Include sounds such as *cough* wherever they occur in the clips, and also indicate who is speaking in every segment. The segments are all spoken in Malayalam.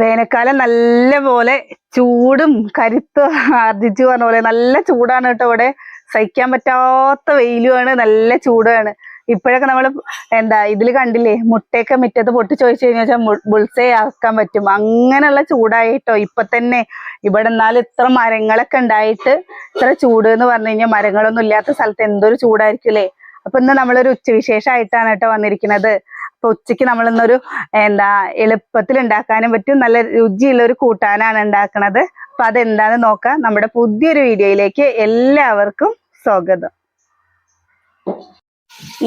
Speaker 1: വേനൽക്കാലം നല്ല പോലെ ചൂടും കരുത്തും ആർജിച്ചു പറഞ്ഞ പോലെ നല്ല ചൂടാണ് കേട്ടോ ഇവിടെ. സഹിക്കാൻ പറ്റാത്ത വെയിലുമാണ് നല്ല ചൂടാണ്. ഇപ്പോഴൊക്കെ നമ്മൾ എന്താ ഇതിൽ കണ്ടില്ലേ മുട്ടയൊക്കെ മുറ്റത്ത് പൊട്ടി ചോദിച്ചു കഴിഞ്ഞാൽ ബുൾസേ ആക്കാൻ പറ്റും. അങ്ങനെയുള്ള ചൂടായിട്ടോ ഇപ്പൊ തന്നെ. ഇവിടെ എന്നാലും ഇത്ര മരങ്ങളൊക്കെ ഉണ്ടായിട്ട് ഇത്ര ചൂട് എന്ന് പറഞ്ഞു കഴിഞ്ഞാൽ മരങ്ങളൊന്നും ഇല്ലാത്ത സ്ഥലത്ത് എന്തൊരു ചൂടായിരിക്കും അല്ലേ? അപ്പൊ ഇന്ന് നമ്മളൊരു ഉച്ചവിശേഷമായിട്ടാണ് കേട്ടോ വന്നിരിക്കുന്നത്. അപ്പൊ ഉച്ചയ്ക്ക് നമ്മൾ ഇന്നൊരു എന്താ എളുപ്പത്തിൽ ഉണ്ടാക്കാനും പറ്റും നല്ല രുചിയുള്ള ഒരു കൂട്ടാനാണ് ഉണ്ടാക്കുന്നത് അപ്പൊ അതെന്താന്ന് നോക്കാം. നമ്മുടെ പുതിയൊരു വീഡിയോയിലേക്ക് എല്ലാവർക്കും സ്വാഗതം.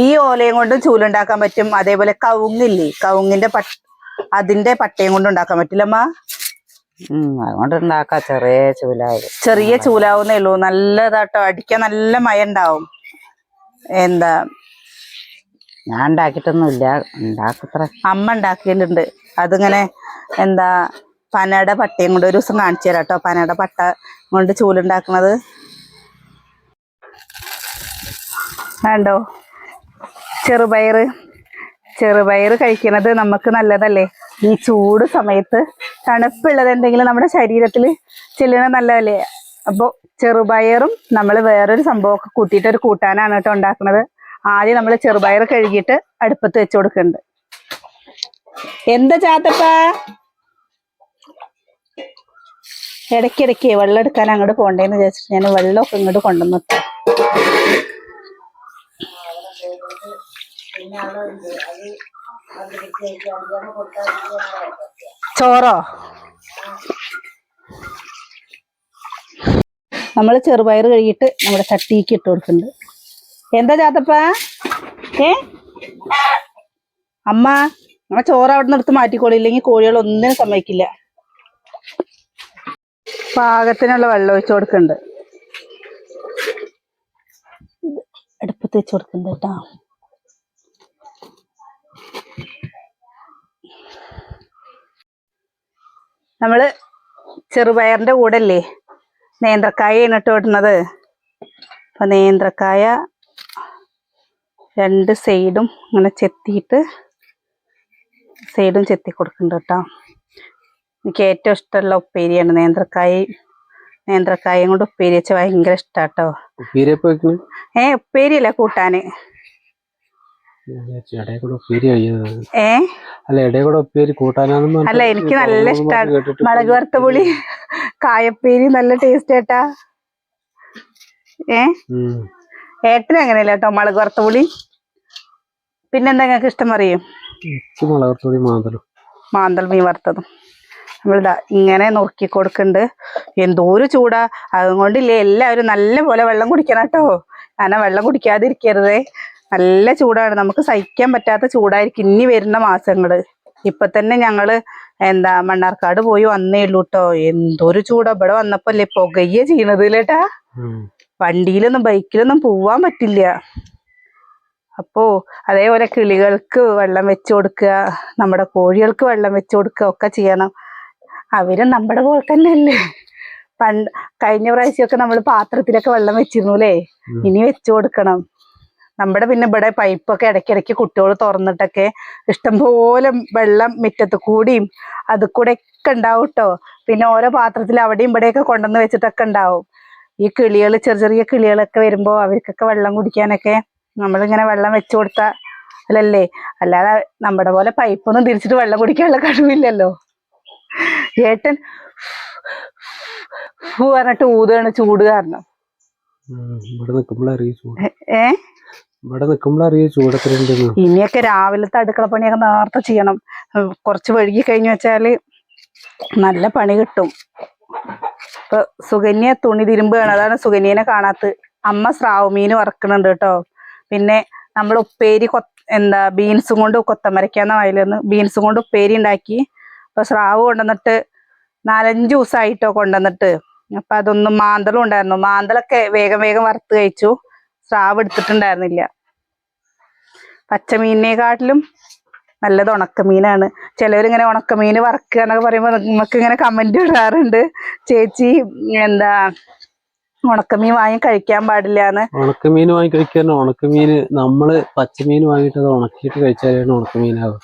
Speaker 1: ഈ ഓലയും കൊണ്ട് ചൂലുണ്ടാക്കാൻ പറ്റും. അതേപോലെ കവുങ്ങില്ലേ? കവുങ്ങിന്റെ പട്ട അതിന്റെ പട്ടയും കൊണ്ട് ഉണ്ടാക്കാൻ പറ്റില്ലമ്മ?
Speaker 2: അതുകൊണ്ട് ഉണ്ടാക്കാം. ചെറിയ ചൂലാവും
Speaker 1: ചെറിയ ചൂലാവുന്നേ ഉള്ളൂ. നല്ലതാട്ടോ. അടിക്കാൻ നല്ല മയ ഉണ്ടാവും എന്താ
Speaker 2: ഞാൻ ഉണ്ടാക്കിയിട്ടൊന്നുമില്ല ഉണ്ടാക്കത്ര.
Speaker 1: അമ്മ ഉണ്ടാക്കിയിട്ടുണ്ട് അതിങ്ങനെ എന്താ പനയുടെ പട്ടയും കൊണ്ട് ഒരു ദിവസം കാണിച്ചു തരാം കേട്ടോ. പനയുടെ പട്ട കൊണ്ട് ചൂലുണ്ടാക്കണത് വേണ്ടോ ചെറുപയറ് ചെറുപയറ് കഴിക്കുന്നത് നമുക്ക് നല്ലതല്ലേ? ഈ ചൂട് സമയത്ത് തണുപ്പുള്ളത് എന്തെങ്കിലും നമ്മുടെ ശരീരത്തിൽ ചെല്ലണത് നല്ലതല്ലേ? അപ്പോൾ ചെറുപയറും നമ്മൾ വേറൊരു സംഭവമൊക്കെ കൂട്ടിയിട്ട് ഒരു കൂട്ടാനാണ് കേട്ടോ ഉണ്ടാക്കുന്നത്. ആദ്യം നമ്മൾ ചെറുപയർ കഴുകിയിട്ട് അടുപ്പത്ത് വെച്ച് കൊടുക്കുന്നുണ്ട് എന്താ ചാത്തപ്പ? ഇടയ്ക്കിടയ്ക്ക് വെള്ളം എടുക്കാൻ അങ്ങോട്ട് പോണ്ടേന്ന് വിചാരിച്ചിട്ട് ഞാൻ വെള്ളമൊക്കെ ഇങ്ങോട്ട് കൊണ്ടുവന്നു. ചോറോ? നമ്മൾ ചെറുപയർ കഴുകിയിട്ട് നമ്മുടെ ചട്ടിക്ക് ഇട്ട് കൊടുക്കുന്നുണ്ട് എന്താ ചാത്തപ്പ? ഏ? അമ്മ ആ ചോറ് അവിടെ നിന്ന് എടുത്ത് മാറ്റിക്കോളൂ. ഇല്ലെങ്കിൽ കോഴികൾ ഒന്നിനും സമ്മതിക്കില്ല. പാകത്തിനുള്ള വെള്ളം ഒഴിച്ചു കൊടുക്കുന്നുണ്ട് ഇത് അടുപ്പത്ത് വെച്ച് കൊടുക്കുന്നുണ്ട് കേട്ടോ. നമ്മൾ ചെറുപയറിന്റെ കൂടെ അല്ലേ നേന്ത്രക്കായ ഇട്ട് വിടുന്നത് അപ്പൊ നേന്ത്രക്കായ രണ്ട് സൈഡും ഇങ്ങനെ ചെത്തിയിട്ട് സൈഡും ചെത്തി കൊടുക്കുന്നുണ്ട് കേട്ടോ. എനിക്ക് ഏറ്റവും ഇഷ്ടമുള്ള ഉപ്പേരിയാണ് നേന്ത്രക്കായ നേന്ത്രക്കായും കൊണ്ട് ഉപ്പേരി വെച്ചാൽ ഭയങ്കര ഇഷ്ടാട്ടോ ഏ ഉപ്പേരിയല്ല കൂട്ടാന്.
Speaker 3: അല്ല
Speaker 1: എനിക്ക് നല്ല ഇഷ്ടമാണ് മുളക് വറുത്ത പുളി കായപ്പേരി നല്ല ടേസ്റ്റ് ഏട്ടാ ഏ. ഏട്ടന് അങ്ങനെയല്ല കേട്ടോ? മുളക് വറുത്ത പുളി പിന്നെന്താ നിങ്ങൾക്ക് ഇഷ്ടം അറിയും മാന്തൽ മീൻ വറുത്തതും. നമ്മളിതാ ഇങ്ങനെ നുറുക്കി കൊടുക്കുന്നുണ്ട്. എന്തോരു ചൂടാ. അതുകൊണ്ടില്ലേ എല്ലാവരും നല്ല പോലെ വെള്ളം കുടിക്കണം കേട്ടോ. കാരണം വെള്ളം കുടിക്കാതിരിക്കരുതേ. നല്ല ചൂടാണ്. നമുക്ക് സഹിക്കാൻ പറ്റാത്ത ചൂടായിരിക്കും ഇനി വരുന്ന മാസങ്ങൾ. ഇപ്പൊ തന്നെ ഞങ്ങൾ എന്താ മണ്ണാർക്കാട് പോയി വന്നേ ഉള്ളൂ കേട്ടോ. എന്തൊരു ചൂടാ. ഇവിടെ വന്നപ്പോ അല്ലേ പുകയ്യ ചെയ്യണത്
Speaker 3: ഇല്ലേട്ടാ.
Speaker 1: വണ്ടിയിലൊന്നും ബൈക്കിലൊന്നും പോവാൻ പറ്റില്ല. അപ്പോ അതേപോലെ കിളികൾക്ക് വെള്ളം വെച്ച് കൊടുക്കുക നമ്മുടെ കോഴികൾക്ക് വെള്ളം വെച്ച് കൊടുക്കുക ഒക്കെ ചെയ്യണം. അവരും നമ്മുടെ പോലെ തന്നെയല്ലേ. പണ്ട് കഴിഞ്ഞ പ്രാവശ്യമൊക്കെ നമ്മൾ പാത്രത്തിലൊക്കെ വെള്ളം വെച്ചിരുന്നു അല്ലേ ഇനി വെച്ചു കൊടുക്കണം. നമ്മുടെ പിന്നെ ഇവിടെ പൈപ്പൊക്കെ ഇടയ്ക്കിടയ്ക്ക് കുട്ടികൾ തുറന്നിട്ടൊക്കെ ഇഷ്ടംപോലെ വെള്ളം മുറ്റത്ത് കൂടിയും അത് കൂടെ ഒക്കെ ഉണ്ടാവും കേട്ടോ പിന്നെ ഓരോ പാത്രത്തിൽ അവിടെയും ഇവിടെയൊക്കെ കൊണ്ടുവന്ന് വെച്ചിട്ടൊക്കെ ഉണ്ടാവും. ഈ കിളികൾ ചെറിയ ചെറിയ കിളികളൊക്കെ വരുമ്പോൾ അവർക്കൊക്കെ വെള്ളം കുടിക്കാനൊക്കെ നമ്മളിങ്ങനെ വെള്ളം വെച്ചു കൊടുത്താൽ അല്ലല്ലേ? അല്ലാതെ നമ്മുടെ പോലെ പൈപ്പൊന്നും തിരിച്ചിട്ട് വെള്ളം കുടിക്കാനുള്ള കഴിവില്ലല്ലോ. ഏട്ടൻ ഫു പറഞ്ഞിട്ട് ഊതാണ് ചൂട് കാരണം.
Speaker 3: ഇവിടെ ചൂട്.
Speaker 1: ഏ
Speaker 3: ഇവിടെ
Speaker 1: ഇനിയൊക്കെ രാവിലത്തെ അടുക്കള പണിയൊക്കെ നേരത്തെ ചെയ്യണം. കുറച്ച് വഴുകി കഴിഞ്ഞു വെച്ചാൽ നല്ല പണി കിട്ടും. ഇപ്പൊ സുകന്യ തുണി തിരുമ്പുകയാണ്. അതാണ് സുകന്യനെ കാണാത്ത. അമ്മ സ്രാവുമീൻ വറക്കണുണ്ട് കേട്ടോ. പിന്നെ നമ്മൾ ഉപ്പേരി കൊ എന്താ ബീൻസും കൊണ്ട് കൊത്തമരക്കാന്ന വായിലൊന്ന്. ബീൻസും കൊണ്ട് ഉപ്പേരി ഉണ്ടാക്കി. അപ്പൊ സ്രാവ് കൊണ്ടുവന്നിട്ട് നാലഞ്ച് ദിവസമായിട്ടോ കൊണ്ടുവന്നിട്ട്. അപ്പൊ അതൊന്നും മാന്തളും ഉണ്ടായിരുന്നു. മാന്തളൊക്കെ വേഗം വേഗം വറുത്ത് കഴിച്ചു. സ്രാവ് എടുത്തിട്ടുണ്ടായിരുന്നില്ല. പച്ചമീനിനെക്കാട്ടിലും നല്ലത് ഉണക്കമീനാണ്. ചിലവരിങ്ങനെ ഉണക്കമീൻ വറക്കുക എന്നൊക്കെ പറയുമ്പോൾ നമുക്ക് ഇങ്ങനെ കമന്റ് ഇടാറുണ്ട്. ചേച്ചി എന്താ ഉണക്കമീൻ വാങ്ങി കഴിക്കാൻ പാടില്ല എന്ന്
Speaker 3: ഉണക്കമീൻ വാങ്ങി കഴിക്കാൻ ഉണക്കമീൻ നമ്മൾ പച്ചമീൻ വാങ്ങിയിട്ട് അത് ഉണക്കിയിട്ട് കഴിച്ചാലാണ് ഉണക്കമീനാവുക.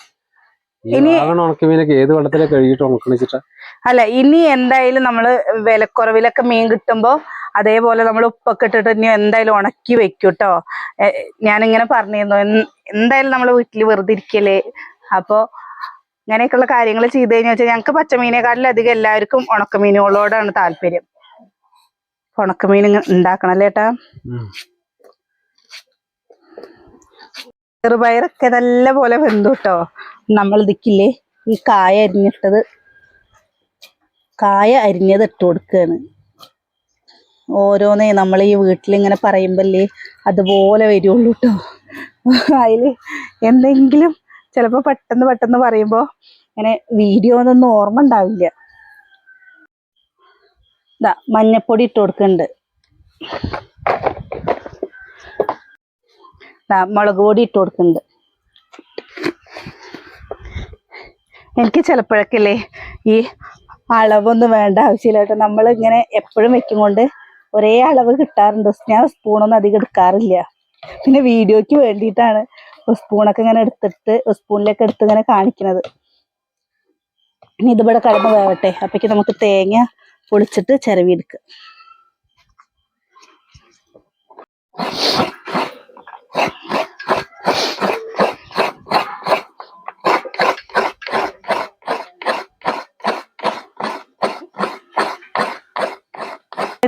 Speaker 3: ഉണക്കമീനൊക്കെ ഏത് വെള്ളത്തിലെ കഴുകിയിട്ട് ഉണക്കണ വെച്ചിട്ടാ
Speaker 1: അല്ല ഇനി എന്തായാലും നമ്മൾ വിലക്കുറവിലൊക്കെ മീൻ കിട്ടുമ്പോൾ അതേപോലെ നമ്മൾ ഉപ്പൊക്കെ ഇട്ടിട്ട് ഇനി എന്തായാലും ഉണക്കി വെക്കും കേട്ടോ ഞാനിങ്ങനെ പറഞ്ഞിരുന്നു എന്തായാലും നമ്മൾ വീട്ടിൽ വെറുതെ ഇരിക്കല്ലേ? അപ്പോൾ ഇങ്ങനെയൊക്കെയുള്ള കാര്യങ്ങൾ ചെയ്ത് കഴിഞ്ഞാൽ വെച്ചാൽ ഞങ്ങൾക്ക് അധികം എല്ലാവർക്കും ഉണക്കമീനുകളോടാണ് താല്പര്യം. ഉണക്കമീൻ ഉണ്ടാക്കണം അല്ലേ ഏട്ടാ? ചെറുപയറൊക്കെ നല്ല പോലെ വെന്തു കേട്ടോ നമ്മൾ ഇതിക്കില്ലേ ഈ കായ അരിഞ്ഞിട്ടത്. കായ അരിഞ്ഞത് ഇട്ട് കൊടുക്കുകയാണ് ഓരോന്നേ നമ്മൾ ഈ വീട്ടിലിങ്ങനെ പറയുമ്പല്ലേ അതുപോലെ വരുള്ളൂ കേട്ടോ അതിൽ എന്തെങ്കിലും ചിലപ്പോൾ പെട്ടെന്ന് പെട്ടെന്ന് പറയുമ്പോൾ ഇങ്ങനെ വീഡിയോ ഒന്നും ഓർമ്മ ഉണ്ടാവില്ല. ഇതാ മഞ്ഞപ്പൊടി ഇട്ട് കൊടുക്കുന്നുണ്ട് ദാ മുളക് പൊടി ഇട്ട് കൊടുക്കുന്നുണ്ട് എനിക്ക് ചിലപ്പോഴൊക്കെ അല്ലേ ഈ അളവൊന്നും വേണ്ട ആവശ്യമില്ല കേട്ടോ. നമ്മൾ ഇങ്ങനെ എപ്പോഴും വെക്കും കൊണ്ട് ഒരേ അളവ് കിട്ടാറുണ്ട്. ഞാൻ സ്പൂണൊന്നും അധികം എടുക്കാറില്ല. പിന്നെ വീഡിയോയ്ക്ക് വേണ്ടിയിട്ടാണ് സ്പൂണൊക്കെ ഇങ്ങനെ എടുത്തിട്ട് സ്പൂണിലൊക്കെ എടുത്ത് ഇങ്ങനെ കാണിക്കുന്നത്. ഇനി ഇതിവിടെ കടന്ന് വേവട്ടെ. അപ്പോഴേക്ക് നമുക്ക് തേങ്ങ പൊളിച്ചിട്ട് ചിരവിയെടുക്കുക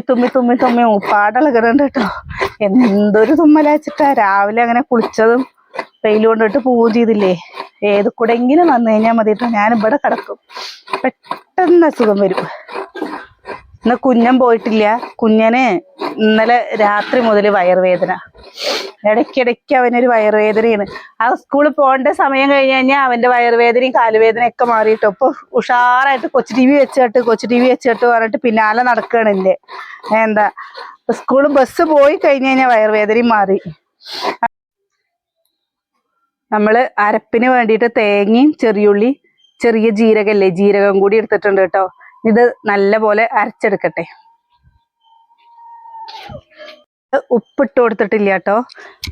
Speaker 1: തുമ്മി തുമ്മി തുമ്മി ഉപ്പാടിളകുന്നുണ്ട് കേട്ടോ. എന്തൊരു തുമ്മലാച്ചിട്ടാ രാവിലെ അങ്ങനെ കുളിച്ചതും വെയിൽ കൊണ്ടിട്ട് പോവുകയും ചെയ്തില്ലേ? ഏത് കൂടെങ്കിലും വന്നു കഴിഞ്ഞാൽ മതി കേട്ടോ. ഞാൻ ഇവിടെ കിടക്കും. പെട്ടെന്ന് അസുഖം വരും. ഇന്ന് കുഞ്ഞൻ പോയിട്ടില്ല. കുഞ്ഞന് ഇന്നലെ രാത്രി മുതൽ വയറുവേദന. ഇടയ്ക്കിടയ്ക്ക് അവനൊരു വയറുവേദനയാണ്. ആ സ്കൂളിൽ പോകേണ്ട സമയം കഴിഞ്ഞ് കഴിഞ്ഞാൽ അവന്റെ വയറുവേദനയും കാലുവേദനയും ഒക്കെ മാറിയിട്ട് ഇപ്പൊ ഉഷാറായിട്ട് കൊച്ചു ടി വി വെച്ചിട്ട് കൊച്ചു ടി വി വെച്ചിട്ട് പറഞ്ഞിട്ട് പിന്നാലെ നടക്കണില്ലേ എന്താ? സ്കൂളിൽ ബസ് പോയി കഴിഞ്ഞ് കഴിഞ്ഞാൽ വയറുവേദനയും മാറി. നമ്മൾ അരപ്പിന് വേണ്ടിയിട്ട് തേങ്ങയും ചെറിയുള്ളി ചെറിയ ജീരകല്ലേ ജീരകം കൂടി എടുത്തിട്ടുണ്ട് കേട്ടോ. ഇത് നല്ല പോലെ അരച്ചെടുക്കട്ടെ. ഉപ്പിട്ട് കൊടുത്തിട്ടില്ല കേട്ടോ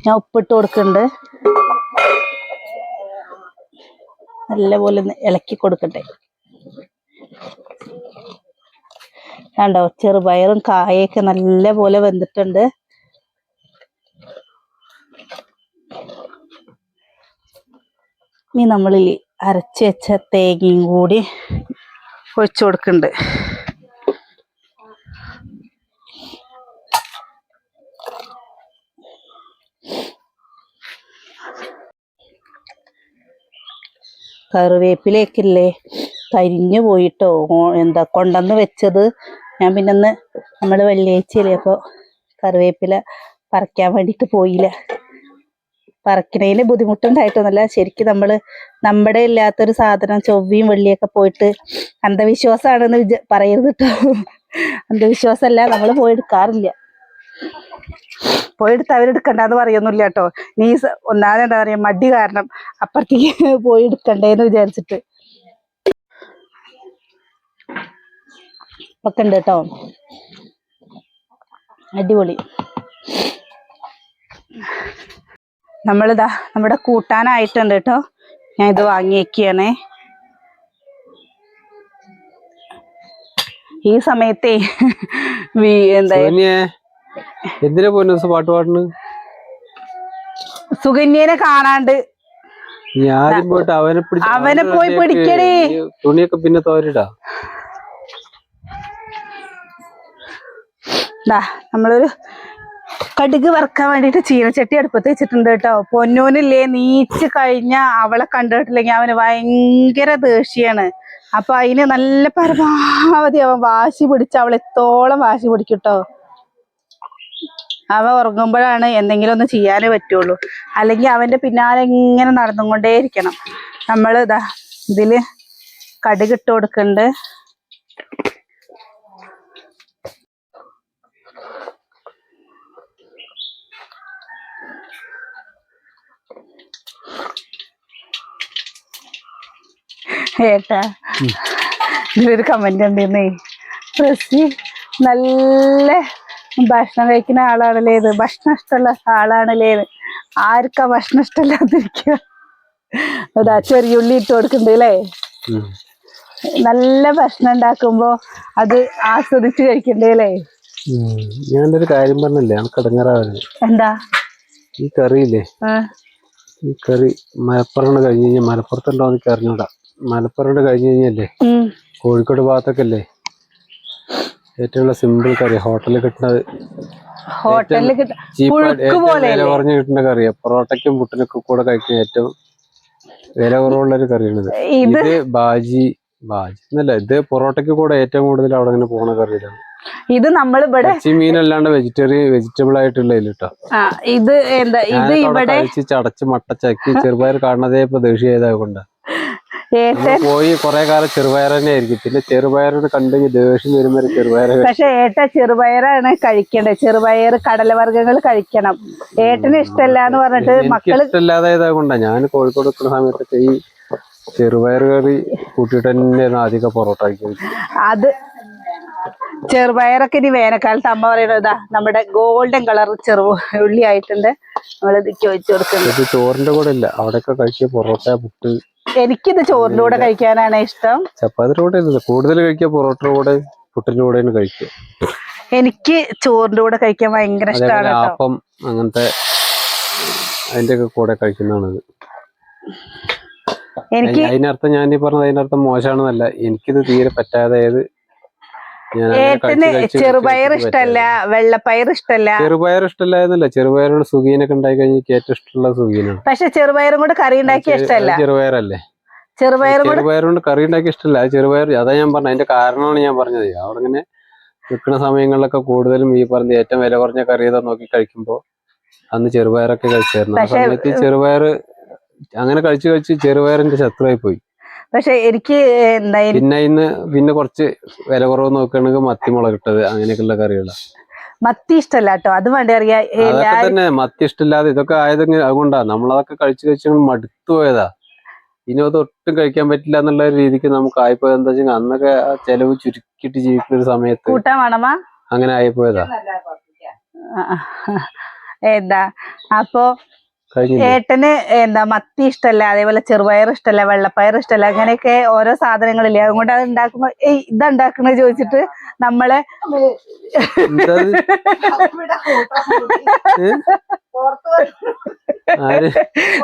Speaker 1: ഞാൻ ഉപ്പിട്ട് കൊടുക്കുന്നുണ്ട് നല്ലപോലെ ഒന്ന് ഇളക്കി കൊടുക്കട്ടെ. കണ്ടോ ചെറുപയറും കായൊക്കെ നല്ല പോലെ വെന്തിട്ടുണ്ട്. ഇനി നമ്മളിൽ അരച്ച് വെച്ച തേങ്ങയും കൂടി ഒഴിച്ചു കൊടുക്കുന്നുണ്ട് കറിവേപ്പിലയൊക്കെ ഇല്ലേ കരിഞ്ഞു പോയിട്ടോ? എന്താ കൊണ്ടുവന്ന് വെച്ചത്? ഞാൻ പിന്നെ ഒന്ന് നമ്മൾ വെള്ളിയാഴ്ചയല്ലേ അപ്പോൾ കറിവേപ്പില പറിക്കാൻ വേണ്ടിയിട്ട് പോയില്ല. പറിക്കണതിന് ബുദ്ധിമുട്ടുണ്ടായിട്ടൊന്നുമല്ല ശരിക്കും നമ്മൾ നമ്മുടെ ഇല്ലാത്തൊരു സാധനം ചൊവ്വയും വെള്ളിയൊക്കെ പോയിട്ട് അന്ധവിശ്വാസമാണെന്ന് വിചാ പറയരുത് കേട്ടോ അന്ധവിശ്വാസമല്ല നമ്മൾ പോയി എടുക്കാറില്ല. പോയെടുത്ത് അവരെടുക്കണ്ടെന്ന് പറയൊന്നുമില്ല കേട്ടോ. നീ ഒന്നാമത് എന്താ പറയാ മടി കാരണം അപ്പുറത്തേക്ക് *laughs* പോയി എടുക്കണ്ടേന്ന് വിചാരിച്ചിട്ട്. ഒക്കെ ഉണ്ട് കേട്ടോ. അടിപൊളി. നമ്മളിതാ നമ്മുടെ കൂട്ടാനായിട്ടുണ്ട് കേട്ടോ. ഞാൻ ഇത് വാങ്ങിയേക്കുകയാണേ ഈ സമയത്തേ *laughs* എന്താ
Speaker 3: എന്തിനാ പോയി പാട്ട് പാടുന്നു?
Speaker 1: സുകന്യനെ കാണാണ്ട്.
Speaker 3: ഞാനും ആദ്യം പോയിട്ട് അവനെ പിടിച്ച്
Speaker 1: അവനെ പോയി
Speaker 3: പിടിക്കണേ തുണിയൊക്കെ പിന്നെ തോരിടാ.
Speaker 1: നമ്മളൊരു കടുക് വറക്കാൻ വേണ്ടിട്ട് ചീനച്ചട്ടി അടുപ്പത്ത് വെച്ചിട്ടുണ്ട് കേട്ടോ. പൊന്നൂനില്ലേ നീച്ച് കഴിഞ്ഞ അവളെ കണ്ടിട്ടില്ലെങ്കിൽ അവന് ഭയങ്കര ദേഷ്യാണ് അപ്പൊ അതിന് നല്ല പരമാവധി അവൻ വാശി പിടിച്ച അവളെത്തോളം വാശി പിടിക്കും കേട്ടോ. അവ ഉറങ്ങുമ്പോഴാണ് എന്തെങ്കിലും ഒന്ന് ചെയ്യാനേ പറ്റുള്ളൂ. അല്ലെങ്കിൽ അവന്റെ പിന്നാലെ ഇങ്ങനെ നടന്നുകൊണ്ടേയിരിക്കണം. നമ്മൾ ഇതാ ഇതിൽ കടുകിട്ട് കൊടുക്കുന്നുണ്ട് ഏട്ടാ ഇതിലൊരു കമന്റ് ഉണ്ടെന്നേ. പ്രസി നല്ല ഭക്ഷണം കഴിക്കുന്ന ആളാണല്ലേ ഇത്? ഭക്ഷണം ഇഷ്ടമുള്ള ആളാണല്ലേ ഇത്? ആർക്കാ ഭക്ഷണം ഇഷ്ടമില്ലാതിരിക്കുക? അതാ ചെറിയുള്ളി ഇട്ട് കൊടുക്കുന്നുണ്ട് അല്ലേ. നല്ല ഭക്ഷണം ഉണ്ടാക്കുമ്പോ അത് ആസ്വദിച്ച് കഴിക്കണ്ടേ അല്ലേ.
Speaker 3: ഞാനൊരു കാര്യം പറഞ്ഞില്ലേ? എനിക്ക്
Speaker 1: എന്താ?
Speaker 3: ഈ കറിയില്ലേ? ഈ കറി മലപ്പുറം കഴിഞ്ഞ് കഴിഞ്ഞാൽ മലപ്പുറത്തുണ്ടോ എന്ന് അറിഞ്ഞൂടാ മലപ്പുറം കഴിഞ്ഞ് കഴിഞ്ഞല്ലേ? കോഴിക്കോട് ഭാഗത്തൊക്കെ അല്ലേ? ഏറ്റവും സിമ്പിൾ കറി ഹോട്ടലിൽ കിട്ടുന്നത്
Speaker 1: ഹോട്ടലിൽ കിട്ട
Speaker 3: ചീപ്പ്
Speaker 1: പോലെ
Speaker 3: വില കുറഞ്ഞ് കിട്ടുന്ന കറിയാ പൊറോട്ടയ്ക്കും പുട്ടിനൊക്കെ കൂടെ കഴിക്കുന്ന ഏറ്റവും വില കുറവുള്ള ഒരു കറിയാണിത്.
Speaker 1: ഇത്
Speaker 3: ബാജി ബാജി എന്നല്ല ഇത് പൊറോട്ടയ്ക്ക് കൂടെ ഏറ്റവും കൂടുതൽ അവിടെ ഇങ്ങനെ പോണ കറി ഇതാണ്
Speaker 1: ഇത് നമ്മൾ ഇവിടെ
Speaker 3: മീൻ മീനല്ലാണ്ട് വെജിറ്റേറിയൻ വെജിറ്റബിൾ ആയിട്ടുള്ള കേട്ടോ
Speaker 1: ഇത് എന്താ ഇത് ഇവിടെ
Speaker 3: ചടച്ച് മട്ടച്ചക്കി ചെറുപയർ കാണുന്നതേ പ്രതീക്ഷ ചെയ്താകൊണ്ട് പോയി കുറെ കാലം ചെറുപയർ തന്നെ ആയിരിക്കും. പിന്നെ ചെറുപയറിന് കണ്ടെങ്കിൽ ദേഷ്യം വരുമ്പോൾ ചെറുപയർ
Speaker 1: പക്ഷെ ഏട്ട ചെറുപയറാണ് കഴിക്കേണ്ടത് ചെറുപയർ കടലവർഗങ്ങൾ കഴിക്കണം. ഏട്ടന് ഇഷ്ടമല്ല എന്ന് പറഞ്ഞിട്ട് മക്കൾ
Speaker 3: ഇഷ്ടമില്ലാതെ കൊണ്ടാ ഞാൻ കോഴിക്കോട് നിൽക്കുന്ന സമയത്തൊക്കെ ഈ ചെറുപയർ കറി കൂട്ടിയിട്ട് തന്നെയാണ് ആദ്യമൊക്കെ പൊറോട്ട കഴിക്കുന്നത്
Speaker 1: അത് ചെറുപയറൊക്കെ ഇനി വേനൽക്കാലത്ത് അമ്മ പറയുന്നത് ഇതാ നമ്മുടെ ഗോൾഡൻ കളർ ചെറു ഉള്ളി ആയിട്ടുണ്ട്. നമ്മളിത് ചോദിച്ചു കൊടുക്കുന്നത്
Speaker 3: ചോറിന്റെ കൂടെ ഇല്ല അവിടെയൊക്കെ കഴിക്കുക പൊറോട്ട പുട്ട്.
Speaker 1: എനിക്കിത് ചോറിന്റെ കൂടെ കഴിക്കാനാണ് ഇഷ്ടം.
Speaker 3: ചപ്പാത്തിയുടെ കൂടെ കൂടുതൽ കഴിക്കുക പൊറോട്ടയുടെ കൂടെ പുട്ടിന്റെ കൂടെയാണ് കഴിക്കുക
Speaker 1: എനിക്ക് ചോറിന്റെ കൂടെ കഴിക്കാൻ ഭയങ്കര ഇഷ്ടമാണ്
Speaker 3: അപ്പം അങ്ങനത്തെ അതിന്റെ ഒക്കെ കൂടെ കഴിക്കുന്നതാണത്.
Speaker 1: എനിക്ക്
Speaker 3: അതിനർത്ഥം ഞാൻ ഈ പറഞ്ഞത് അതിനർത്ഥം മോശമാണെന്നല്ല. എനിക്കിത് തീരെ പറ്റാതായത് കഴിച്ച്
Speaker 1: ഏട്ടന് ചെറുപയർ ഇഷ്ടല്ല വെള്ളപ്പയർ ഇഷ്ടല്ല.
Speaker 3: ചെറുപയർ ഇഷ്ടമല്ലായിരുന്നല്ല ചെറുപയറോട് സുഖീനൊക്കെ ഉണ്ടായി കഴിഞ്ഞാൽ ഏറ്റവും ഇഷ്ടമുള്ള സുഖീനാണ്.
Speaker 1: പക്ഷെ ചെറുപയറും കൂടെ കറി ഉണ്ടാക്കിയ ഇഷ്ടമല്ല
Speaker 3: ചെറുപയറല്ലേ?
Speaker 1: ചെറുപയർ
Speaker 3: ചെറുപയർ കൊണ്ട് കറി ഉണ്ടാക്കി ഇഷ്ടമല്ല ചെറുപയർ അതാ ഞാൻ പറഞ്ഞത്. അതിന്റെ കാരണമാണ് ഞാൻ പറഞ്ഞത്. അവിടെ ഇങ്ങനെ വിൽക്കുന്ന സമയങ്ങളിലൊക്കെ കൂടുതലും ഈ പറഞ്ഞ ഏറ്റവും വില കുറഞ്ഞ കറി ഏതാ നോക്കി കഴിക്കുമ്പോ അന്ന് ചെറുപയറൊക്കെ കഴിച്ചായിരുന്നു. ആ
Speaker 1: പക്ഷേ,
Speaker 3: സമയത്ത് ചെറുപയർ അങ്ങനെ കഴിച്ചു കഴിച്ച് ചെറുപയറിന്റെ ശത്രുവായി പോയി.
Speaker 1: പക്ഷെ എനിക്ക് എന്താ എനി-
Speaker 3: പിന്നെ ഇന്ന് പിന്നെ കുറച്ച് വില കുറവ് നോക്കുകയാണെങ്കിൽ മത്തി മുളക് ഇട്ടത് അങ്ങനെയൊക്കെയുള്ള കറികളാണ്
Speaker 1: മത്തി ഇഷ്ടല്ല കേട്ടോ. അത് വേണ്ട അറിയാം
Speaker 3: മത്തി ഇഷ്ടമില്ലാതെ ഇതൊക്കെ ആയത് അതുകൊണ്ടാ. നമ്മളതൊക്കെ കഴിച്ചു കഴിച്ച് മടുത്തു പോയതാ. ഇനി അത് ഒട്ടും കഴിക്കാൻ പറ്റില്ല എന്നുള്ള രീതിക്ക് നമുക്ക് ആയിപ്പോയത് എന്താ വെച്ചാൽ അന്നൊക്കെ ചെലവ് ചുരുക്കിട്ട് ജീവിക്കുന്ന ഒരു സമയത്ത്
Speaker 1: കൂട്ടാൻ വേണമാ?
Speaker 3: അങ്ങനെ ആയിപ്പോയതാ.
Speaker 1: എന്താ? അപ്പൊ ഏട്ടന് എന്താ മത്തി ഇഷ്ടല്ല അതേപോലെ ചെറുപയർ ഇഷ്ടല്ല വെള്ളപ്പയർ ഇഷ്ടല്ല അങ്ങനെയൊക്കെ ഓരോ സാധനങ്ങളില്ലേ. അതുകൊണ്ട് അത് ഉണ്ടാക്കുമ്പോ ഏയ് ഇതാ ഉണ്ടാക്കണത് ചോദിച്ചിട്ട് നമ്മളെ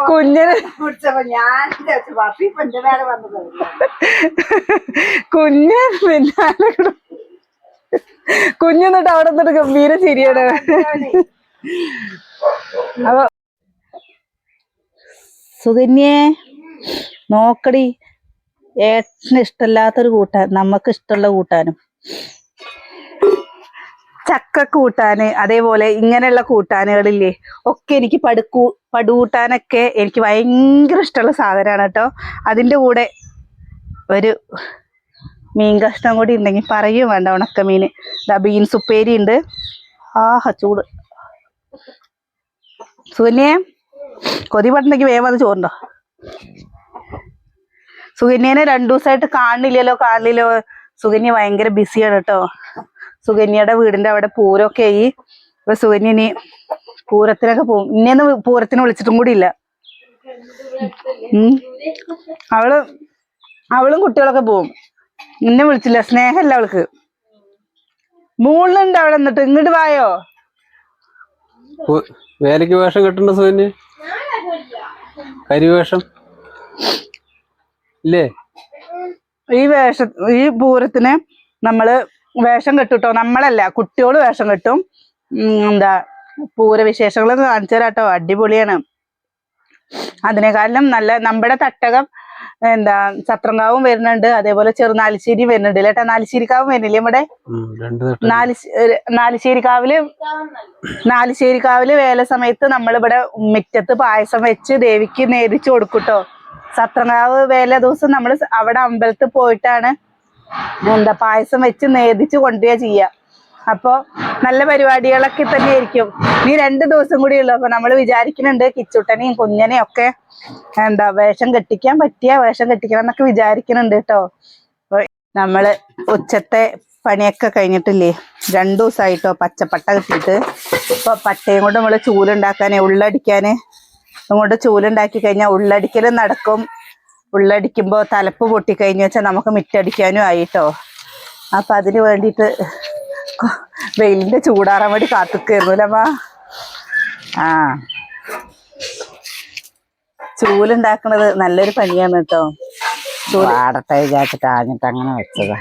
Speaker 1: കുഞ്ഞിന് കുഞ്ഞ് പിന്നാലെ കുഞ്ഞെന്നിട്ട് കുഞ്ഞ് എന്നിട്ട് അവിടെ നിന്നിട്ട് ഗംഭീര ചിരിയാണ്. അപ്പൊ സുകന്യേ നോക്കടി. ഏട്ടന് ഇഷ്ടമല്ലാത്തൊരു കൂട്ടാൻ നമുക്ക് ഇഷ്ടമുള്ള കൂട്ടാനും. ചക്ക കൂട്ടാന് അതേപോലെ ഇങ്ങനെയുള്ള കൂട്ടാനുകളില്ലേ ഒക്കെ എനിക്ക് പടുക്കൂ പടുകൂട്ടാനൊക്കെ എനിക്ക് ഭയങ്കര ഇഷ്ടമുള്ള സാധനമാണ് കേട്ടോ. അതിന്റെ കൂടെ ഒരു മീൻ കഷ്ണം കൂടി ഉണ്ടെങ്കിൽ പറയും വേണ്ട ഉണക്ക മീൻ. ദാ ബീൻസ് ഉപ്പേരി ഉണ്ട്. ആഹ ചൂട്. സുകന്യെ കൊതി പട്ടുണ്ടെങ്കിൽ വേഗം അത് ചോറുണ്ടോ സുകന്യേനെ രണ്ടു ദിവസമായിട്ട് കാണില്ലല്ലോ കാണില്ലല്ലോ. സുകന്യ ഭയങ്കര ബിസിയാണ് കേട്ടോ സുകന്യയുടെ വീടിന്റെ അവിടെ പൂരമൊക്കെ ആയി അപ്പൊ സുകന്യ ഇനി പൂരത്തിനൊക്കെ പോകും. ഇന്നെയൊന്നും പൂരത്തിന് വിളിച്ചിട്ടും കൂടി ഇല്ല. അവൾ അവളും കുട്ടികളൊക്കെ പോവും എന്നെ വിളിച്ചില്ല സ്നേഹമല്ല അവൾക്ക്. മൂളുണ്ട് അവിടെ എന്നിട്ട് ഇങ്ങോട്ട് വായോ?
Speaker 3: വേലക്ക് വേഷം കെട്ടണ്ട സുഖന് കരിവേഷം ഇല്ലേ?
Speaker 1: ഈ വേഷ ഈ പൂരത്തിന് നമ്മൾ വേഷം കെട്ടിട്ടോ? നമ്മളല്ല കുട്ടികൾ വേഷം കെട്ടും. എന്താ പൂരവിശേഷങ്ങളൊക്കെ കാണിച്ചു തരാട്ടോ അടിപൊളിയാണ്. അതിനേക്കാളും നല്ല നമ്മുടെ തട്ടകം എന്താ ചത്രങ്കാവും വരുന്നുണ്ട്. അതേപോലെ ചെറുനാലിശ്ശേരി വരുന്നുണ്ട് ഇല്ലേട്ടാ നാലിശ്ശേരിക്കാവും വരുന്നില്ലേ നമ്മുടെ നാല് നാലിശ്ശേരിക്കാവിൽ നാലിശ്ശേരിക്കാവിൽ വേല സമയത്ത് നമ്മളിവിടെ മുറ്റത്ത് പായസം വെച്ച് ദേവിക്ക് നേരിച്ചു കൊടുക്കൂട്ടോ. സത്രങ്കാവ് വേല ദിവസം നമ്മൾ അവിടെ അമ്പലത്തിൽ പോയിട്ടാണ് എന്താ പായസം വെച്ച് നേദിച്ചു കൊണ്ടുപോയാ ചെയ്യുക അപ്പൊ നല്ല പരിപാടികളൊക്കെ തന്നെ ആയിരിക്കും. നീ രണ്ട് ദിവസം കൂടി ഉള്ളു. അപ്പൊ നമ്മൾ വിചാരിക്കുന്നുണ്ട് കിച്ചുട്ടനെയും കുഞ്ഞനെയും ഒക്കെ എന്താ വേഷം കെട്ടിക്കാൻ പറ്റിയ വേഷം കെട്ടിക്കണം എന്നൊക്കെ വിചാരിക്കുന്നുണ്ട് കേട്ടോ. അപ്പൊ നമ്മൾ ഉച്ചത്തെ പണിയൊക്കെ കഴിഞ്ഞിട്ടില്ലേ? രണ്ടു ദിവസമായിട്ടോ പച്ചപ്പട്ട കിട്ടിയിട്ട്. ഇപ്പൊ പട്ടയും കൊണ്ട് നമ്മൾ ചൂലുണ്ടാക്കാനേ ഉള്ളടിക്കാന് അതുകൊണ്ട് ചൂലുണ്ടാക്കി കഴിഞ്ഞാൽ ഉള്ളടിക്കലും നടക്കും. ഉള്ളടിക്കുമ്പോൾ തലപ്പ് പൊട്ടിക്കഴിഞ്ഞു വെച്ചാൽ നമുക്ക് മിറ്റടിക്കാനും ആയിട്ടോ അപ്പൊ അതിന് വേണ്ടിയിട്ട് വെയിലിന്റെ ചൂടാറാൻ വേണ്ടി കാത്തുക്കായിരുന്നു അമ്മ?
Speaker 2: ആ.
Speaker 1: ചൂലുണ്ടാക്കണത് നല്ലൊരു പണിയാണ് കേട്ടോ.
Speaker 2: വാടട്ടെ വിചാരിച്ചിട്ട് ആഞ്ഞിട്ട് അങ്ങനെ വെച്ചതാ.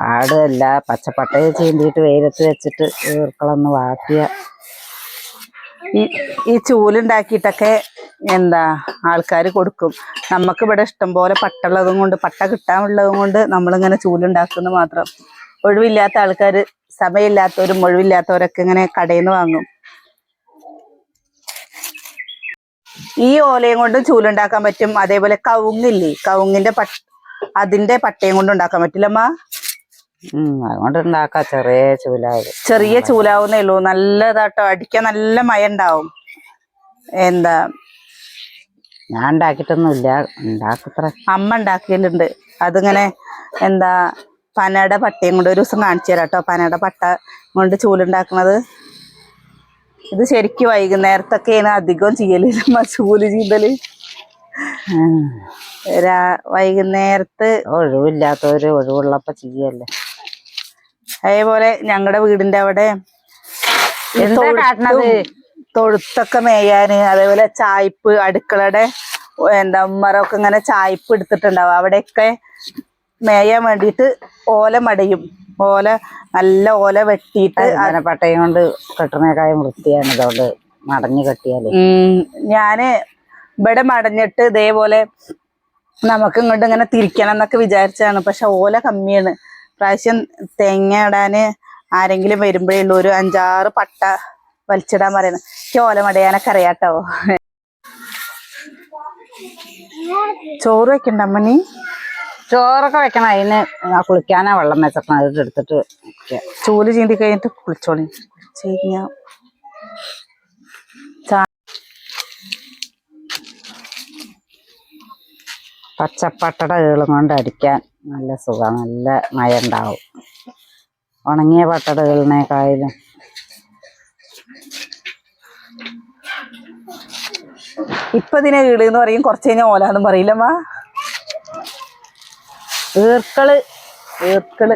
Speaker 2: വാടുകയല്ല പച്ചപ്പട്ടയെ ചീന്തിയിട്ട് വെയിലത്ത് വെച്ചിട്ട് ഈർക്കളൊന്ന് വാട്ടിയ
Speaker 1: ഈ ഈ ചൂലുണ്ടാക്കിയിട്ടൊക്കെ എന്താ ആൾക്കാർ കൊടുക്കും. നമുക്ക് ഇവിടെ ഇഷ്ടം പോലെ പട്ടുള്ളതും കൊണ്ട് പട്ട കിട്ടാനുള്ളതും കൊണ്ട് നമ്മളിങ്ങനെ ചൂലുണ്ടാക്കുന്നത് മാത്രം. ഒഴിവില്ലാത്ത ആൾക്കാർ സമയമില്ലാത്തവരും ഒഴിവില്ലാത്തവരൊക്കെ ഇങ്ങനെ കടയിൽ നിന്ന് വാങ്ങും. ഈ ഓലയും കൊണ്ട് ചൂലുണ്ടാക്കാൻ പറ്റും. അതേപോലെ കവുങ്ങില്ലേ? കവുങ്ങിന്റെ പട്ട അതിന്റെ പട്ടയും കൊണ്ട് ഉണ്ടാക്കാൻ പറ്റില്ലമ്മ?
Speaker 2: ഉം അതുകൊണ്ട് ഉണ്ടാക്കാം. ചെറിയ ചൂലായത്.
Speaker 1: ചെറിയ ചൂലാവുന്നേ ഉള്ളൂ. നല്ലതാട്ടോ. അടിക്കാൻ നല്ല മയ ഉണ്ടാവും എന്താ?
Speaker 2: ഞാൻ ഉണ്ടാക്കിട്ടൊന്നുമില്ല ഉണ്ടാക്കത്ര.
Speaker 1: അമ്മ ഉണ്ടാക്കിയലുണ്ട് അതിങ്ങനെ എന്താ പനയുടെ പട്ടയും കൊണ്ട് ഒരു ദിവസം കാണിച്ചു തരാം കേട്ടോ പനയുടെ പട്ട കൊണ്ട് ചൂലുണ്ടാക്കുന്നത്. ഇത് ശരിക്കും വൈകുന്നേരത്തൊക്കെയാണ് അധികം ചെയ്യൽ. നമ്മ ചൂൽ ചീന്തൽ. വൈകുന്നേരത്ത്
Speaker 2: ഒഴിവില്ലാത്തവര് ഒഴിവുള്ളപ്പോ ചെയ്യല്ലേ?
Speaker 1: അതേപോലെ ഞങ്ങളുടെ വീടിന്റെ അവിടെ തൊഴുത്തൊക്കെ മേയാന്. അതേപോലെ ചായ്പ് അടുക്കളയുടെ എന്താ ഉമ്മറൊക്കെ ഇങ്ങനെ ചായ്പ് എടുത്തിട്ടുണ്ടാവും. അവിടെയൊക്കെ മേയാൻ വേണ്ടിയിട്ട് ഓല മടയും. ഓല നല്ല ഓല വെട്ടിയിട്ട്
Speaker 2: അങ്ങനെ പട്ടയം കൊണ്ട് കെട്ടണേക്കായും വൃത്തിയാണ് ഇതുകൊണ്ട് മടഞ്ഞു
Speaker 1: കെട്ടിയാൽ. ഞാൻ ഇവിടെ മടഞ്ഞിട്ട് ഇതേപോലെ നമുക്ക് ഇങ്ങോട്ട് ഇങ്ങനെ തിരിക്കണം എന്നൊക്കെ വിചാരിച്ചാണ് പക്ഷെ ഓല കമ്മിയാണ്. പ്രാവശ്യം തേങ്ങ ഇടാന് ആരെങ്കിലും വരുമ്പോഴേ ഉള്ളൂ. ഒരു അഞ്ചാറ് പട്ട വലിച്ചിടാൻ പറയുന്നത്. എനിക്ക് ഓല മടയാനൊക്കെ അറിയാട്ടോ. *laughs* ചോറ് വെക്കണ്ട അമ്മണി
Speaker 2: ചോറൊക്കെ വെക്കണം. അതിന് കുളിക്കാനാ വെള്ളം വെച്ചേക്കണം അത് എടുത്തിട്ട്
Speaker 1: ചൂൽ ചീന്തി കഴിഞ്ഞിട്ട് കുളിച്ചോളി. കുളിച്ച്
Speaker 2: പച്ചപ്പട്ടട ഈളും കൊണ്ട് അടിക്കാൻ നല്ല സുഖം. നല്ല മഴ ഉണ്ടാവും ഉണങ്ങിയ പട്ടട ഏളിനേക്കായാലും
Speaker 1: ഇപ്പൊ ഇതിനെ ഈട് എന്ന് പറയും. കുറച്ച് കഴിഞ്ഞാൽ ഓലാന്നും പറയില്ലമ്മ. ഈർക്കൾ ഈർക്കൾ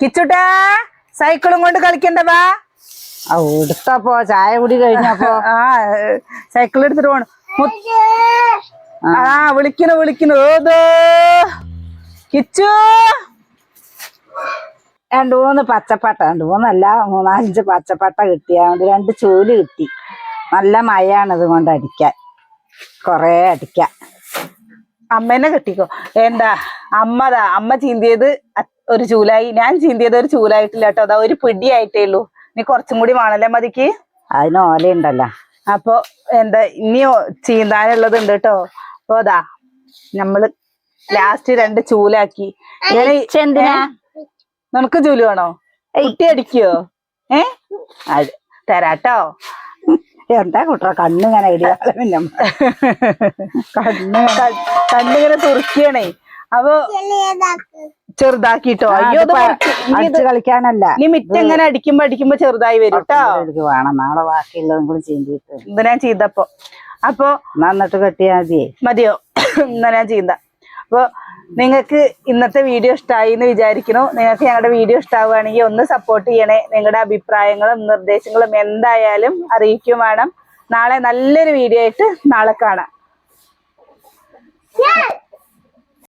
Speaker 1: കിച്ചുട്ടാ സൈക്കിളും കൊണ്ട് കളിക്കണ്ടവാ
Speaker 2: ആ എടുത്തപ്പോ ചായ കുടി കഴിഞ്ഞപ്പോ *laughs*
Speaker 1: ആ സൈക്കിൾ എടുത്തിട്ട് പോണം. ആ. വിളിക്കണു വിളിക്കണു ഏതോ? കിച്ചു.
Speaker 2: രണ്ട് മൂന്ന് പച്ചപ്പട്ട രണ്ട് മൂന്നല്ല മൂന്നാലഞ്ച് പച്ചപ്പട്ട കിട്ടിയാണ്ട് രണ്ട് ചൂൽ കിട്ടി. നല്ല മഴയാണ് ഇത് കൊണ്ട് അടിക്കാൻ. കൊറേ അടിക്കാൻ.
Speaker 1: അമ്മേനെ കെട്ടിക്കോ. എന്താ അമ്മതാ അമ്മ ചീന്തിയത് ഒരു ചൂലായി. ഞാൻ ചീന്തിയത് ഒരു ചൂലായിട്ടില്ല കേട്ടോ. അതാ ഒരു പിടിയായിട്ടേ ഉള്ളൂ. നീ കുറച്ചും കൂടി വേണല്ലേ മതിക്ക്?
Speaker 2: അതിന് ഓലയുണ്ടല്ലോ
Speaker 1: അപ്പൊ എന്താ ഇനി ചീന്താനുള്ളത് ഉണ്ട് കേട്ടോ. അപ്പൊ അതാ നമ്മൾ ലാസ്റ്റ് രണ്ട് ചൂലാക്കി. നമുക്ക് ചൂൽ വേണോ? കുട്ടി അടിക്കോ? ഏ? തരാട്ടോ.
Speaker 2: എന്താ കുട്ടറ? കണ്ണിങ്ങനെ ഇടിയാളെ പിന്നെ
Speaker 1: കണ്ണ് കണ്ണിങ്ങനെ തുറക്കണേ അപ്പൊ ചെറുതാക്കിട്ടോ? അയ്യോ
Speaker 2: അടിച്ചു കളിക്കാനല്ല.
Speaker 1: ഇനി മിറ്റ് എങ്ങനെ അടിക്കുമ്പോ അടിക്കുമ്പോ ചെറുതായി വരും കേട്ടോ
Speaker 2: വേണം. നാളെ ബാക്കിയുള്ളതും കൂടി ചീന്തിയിട്ട്
Speaker 1: ഇത് ഞാൻ ചെയ്തപ്പോ. അപ്പൊ
Speaker 2: നന്നിട്ട് കെട്ടിയാ മതിയേ.
Speaker 1: മതിയോ? എന്നാ ഞാൻ ചെയ്ത. അപ്പൊ നിങ്ങൾക്ക് ഇന്നത്തെ വീഡിയോ ഇഷ്ടമായി എന്ന് വിചാരിക്കുന്നു. നിങ്ങൾക്ക് ഞങ്ങളുടെ വീഡിയോ ഇഷ്ടമാവുകയാണെങ്കിൽ ഒന്ന് സപ്പോർട്ട് ചെയ്യണേ. നിങ്ങളുടെ അഭിപ്രായങ്ങളും നിർദ്ദേശങ്ങളും എന്തായാലും അറിയിക്കും വേണം. നാളെ നല്ലൊരു വീഡിയോ ആയിട്ട് നാളെ കാണാം.